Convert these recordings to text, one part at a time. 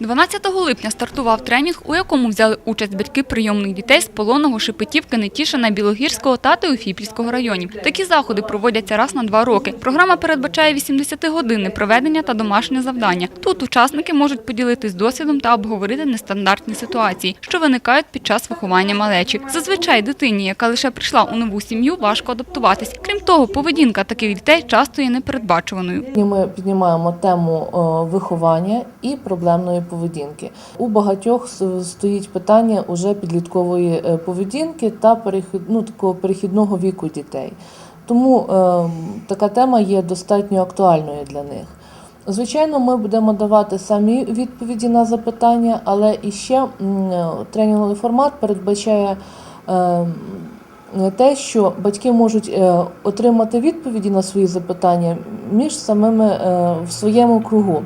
12 липня стартував тренінг, у якому взяли участь батьки прийомних дітей з полонного Шепетівки, Нетішина, Білогірського та Теофіпільського районів. Такі заходи проводяться раз на два роки. Програма передбачає 80-годинне проведення та домашнє завдання. Тут учасники можуть поділитись досвідом та обговорити нестандартні ситуації, що виникають під час виховання малечі. Зазвичай дитині, яка лише прийшла у нову сім'ю, важко адаптуватись. Крім того, поведінка таких дітей часто є непередбачуваною. Ми піднімаємо тему е, виховання і проблемної поведінки. У багатьох стоїть питання уже підліткової е, поведінки та перехід, ну, такого перехідного віку дітей. Тому е, така тема є достатньо актуальною для них. Звичайно, ми будемо давати самі відповіді на запитання, але і ще м, е, тренінговий формат передбачає. е, те, що батьки можуть е, отримати відповіді на свої запитання між самими е, в своєму кругу.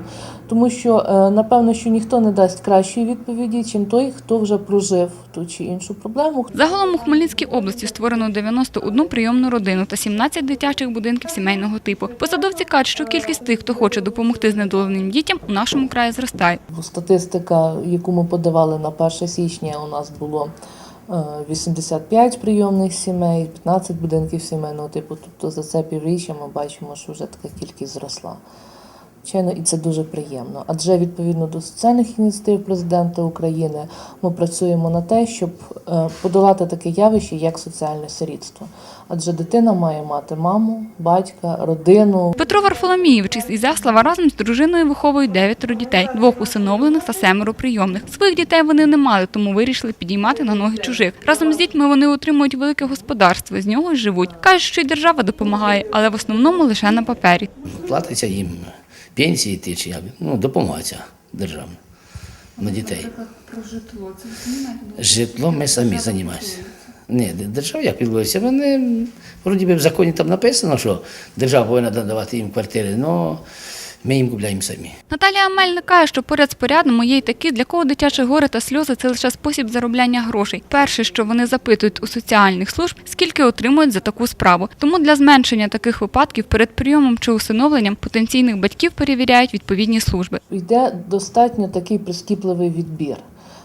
Тому що е, напевно, що ніхто не дасть кращої відповіді, чим той, хто вже прожив ту чи іншу проблему. Загалом у Хмельницькій області створено 91 прийомну родину та 17 дитячих будинків сімейного типу. Посадовці кажуть, що кількість тих, хто хоче допомогти знедоленим дітям, у нашому краї зростає. Статистика, яку ми подавали на 1 січня, у нас було е, 85 прийомних сімей, 15 будинків сімейного типу. Тобто за це півріччя ми бачимо, що вже така кількість зросла. Звичайно, і це дуже приємно. Адже відповідно до соціальних ініціатив президента України ми працюємо на те, щоб е, подолати таке явище, як соціальне сирітство. Адже дитина має мати маму, батька, родину, Петро Варфоломійович із Ізяслава разом з дружиною виховують дев'ятеро дітей, двох усиновлених та семеро прийомних. Своїх дітей вони не мали, тому вирішили підіймати на ноги чужих. Разом з дітьми вони отримують велике господарство, з нього живуть. Кажуть, що й держава допомагає, але в основному лише на папері. Платиться їм пенсії йти, чи як, ну, допомога ця державна на дітей. Про житло. Це Житло ми самі займаємося. Ні, держава як відбувається, вони вроді би в законі там написано, що держава повинна надавати їм квартири, але ми їм купляємо самі. Наталія Мельник каже, що поряд з порядним є й такі, для кого дитяче горе та сльози це лише спосіб заробляння грошей. Перше, що вони запитують у соціальних служб, скільки отримують за таку справу. Тому для зменшення таких випадків перед прийомом чи усиновленням потенційних батьків перевіряють відповідні служби. йде достатньо такий прискіпливий відбір.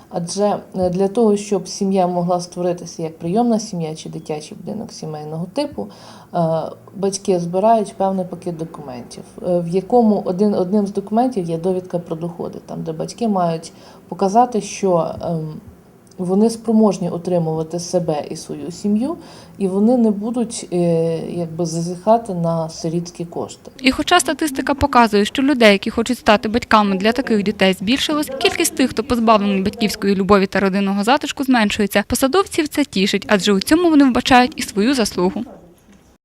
Адже е, для того, щоб сім'я могла створитися як прийомна сім'я чи дитячий будинок сімейного типу, е, батьки збирають певний пакет документів, е, в якому один, одним з документів є довідка про доходи, там де батьки мають показати, що ем, вони спроможні отримувати себе і свою сім'ю, і вони не будуть е, якби зазіхати на сирітські кошти. І хоча статистика показує, що людей, які хочуть стати батьками для таких дітей, збільшилось, кількість тих, хто позбавлений батьківської любові та родинного затишку, зменшується. Посадовців це тішить, адже у цьому вони вбачають і свою заслугу.